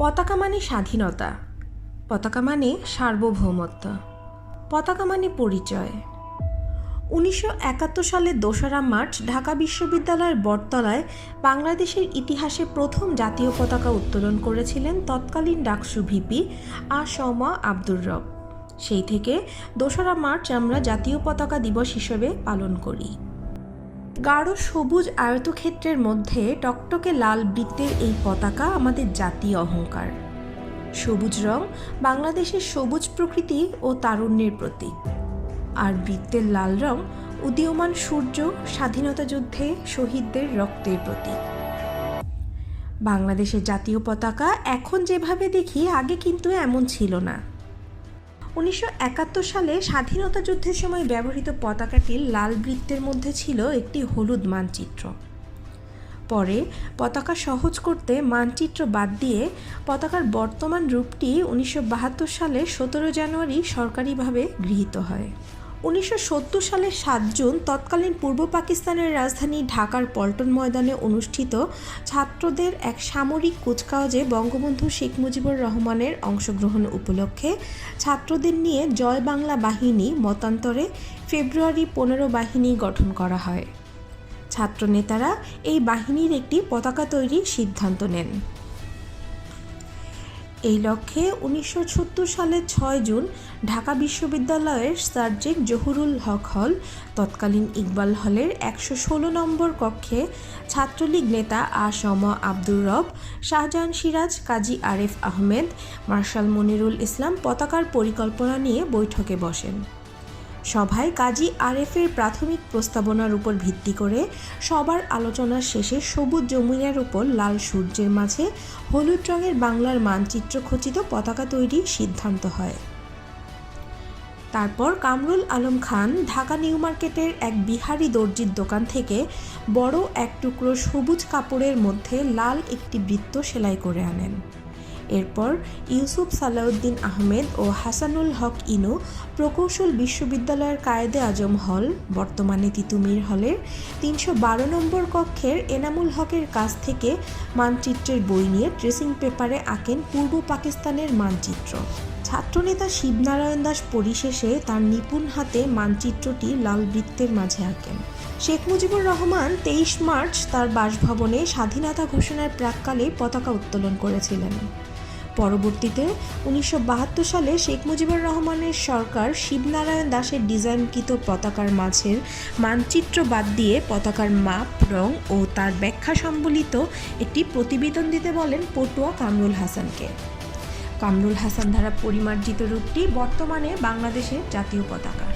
পতাকা মানে স্বাধীনতা। পতাকা মানে সার্বভৌমত্ব। পতাকা মানে পরিচয়। উনিশশো একাত্তর সালের দোসরা মার্চ ঢাকা বিশ্ববিদ্যালয়ের বটতলায় বাংলাদেশের ইতিহাসে প্রথম জাতীয় পতাকা উত্তোলন করেছিলেন তৎকালীন ডাকসু ভিপি আ সৌমা আব্দুর রব। সেই থেকে দোসরা মার্চ আমরা জাতীয় পতাকা দিবস হিসেবে পালন করি। গাঢ় সবুজ আয়তক্ষেত্রের মধ্যে টকটকে লাল বৃত্তের এই পতাকা আমাদের জাতীয় অহংকার। সবুজ রং বাংলাদেশের সবুজ প্রকৃতি ও তারুণ্যের প্রতীক। আর বৃত্তের লাল রং উদীয়মান সূর্য, স্বাধীনতা যুদ্ধে শহীদদের রক্তের প্রতীক। বাংলাদেশের জাতীয় পতাকা এখন যেভাবে দেখি, আগে কিন্তু এমন ছিল না। উনিশশো একাত্তর সালে স্বাধীনতা যুদ্ধের সময় ব্যবহৃত পতাকাটির লাল বৃত্তের মধ্যে ছিল একটি হলুদ মানচিত্র। পরে পতাকা সহজ করতে মানচিত্র বাদ দিয়ে পতাকার বর্তমান রূপটি উনিশশো বাহাত্তর সালে সতেরো জানুয়ারি সরকারিভাবে গৃহীত হয়। উনিশশো সত্তর সালের সাত জুন তৎকালীন পূর্ব পাকিস্তানের রাজধানী ঢাকার পল্টন ময়দানে অনুষ্ঠিত ছাত্রদের এক সামরিক কুচকাওয়াজে বঙ্গবন্ধু শেখ মুজিবুর রহমানের অংশগ্রহণ উপলক্ষে ছাত্রদের নিয়ে জয় বাংলা বাহিনী মতান্তরে ফেব্রুয়ারি পনেরো বাহিনী গঠন করা হয়। ছাত্রনেতারা এই বাহিনীর একটি পতাকা তৈরির সিদ্ধান্ত নেন। এই লক্ষ্যে উনিশশো সত্তর সালের ছয় জুন ঢাকা বিশ্ববিদ্যালয়ের সার্জেক জহুরুল হক হল, তৎকালীন ইকবাল হলের একশো ষোলো নম্বর কক্ষে ছাত্রলীগ নেতা আসম আব্দুর রব, শাহজাহান সিরাজ, কাজী আরেফ আহমেদ, মার্শাল মনিরুল ইসলাম পতাকার পরিকল্পনা নিয়ে বৈঠকে বসেন। সভায় কাজী আরেফের প্রাথমিক প্রস্তাবনার উপর ভিত্তি করে সবার আলোচনার শেষে সবুজ জমিনের উপর লাল সূর্যের মাঝে হলুদ রঙের বাংলার মানচিত্র খচিত পতাকা তৈরির সিদ্ধান্ত হয়। তারপর কামরুল আলম খান ঢাকা নিউ মার্কেটের এক বিহারি দর্জির দোকান থেকে বড় এক টুকরো সবুজ কাপড়ের মধ্যে লাল একটি বৃত্ত সেলাই করে আনেন। এরপর ইউসুফ সালাউদ্দিন আহমেদ ও হাসানুল হক ইনু প্রকৌশল বিশ্ববিদ্যালয়ের কায়েদে আজম হল, বর্তমানে তিতুমির হলের তিনশো বারো নম্বর কক্ষের এনামুল হকের কাছ থেকে মানচিত্রের বই নিয়ে ড্রেসিং পেপারে আঁকেন পূর্ব পাকিস্তানের মানচিত্র। ছাত্রনেতা শিবনারায়ণ দাস পরিশেষে তার নিপুণ হাতে মানচিত্রটি লাল বৃত্তের মাঝে আঁকেন। শেখ মুজিবুর রহমান তেইশ মার্চ তার বাসভবনে স্বাধীনতা ঘোষণার প্রাককালে পতাকা উত্তোলন করেছিলেন। পরবর্তীতে উনিশশো বাহাত্তর সালে শেখ মুজিবুর রহমানের সরকার শিবনারায়ণ দাসের ডিজাইনকৃত পতাকার মাঝের মানচিত্র বাদ দিয়ে পতাকার মাপ, রং ও তার ব্যাখ্যা সম্বলিত একটি প্রতিবেদন দিতে বলেন পটুয়া কামরুল হাসানকে। কামরুল হাসান দ্বারা পরিমার্জিত রূপটি বর্তমানে বাংলাদেশের জাতীয় পতাকা।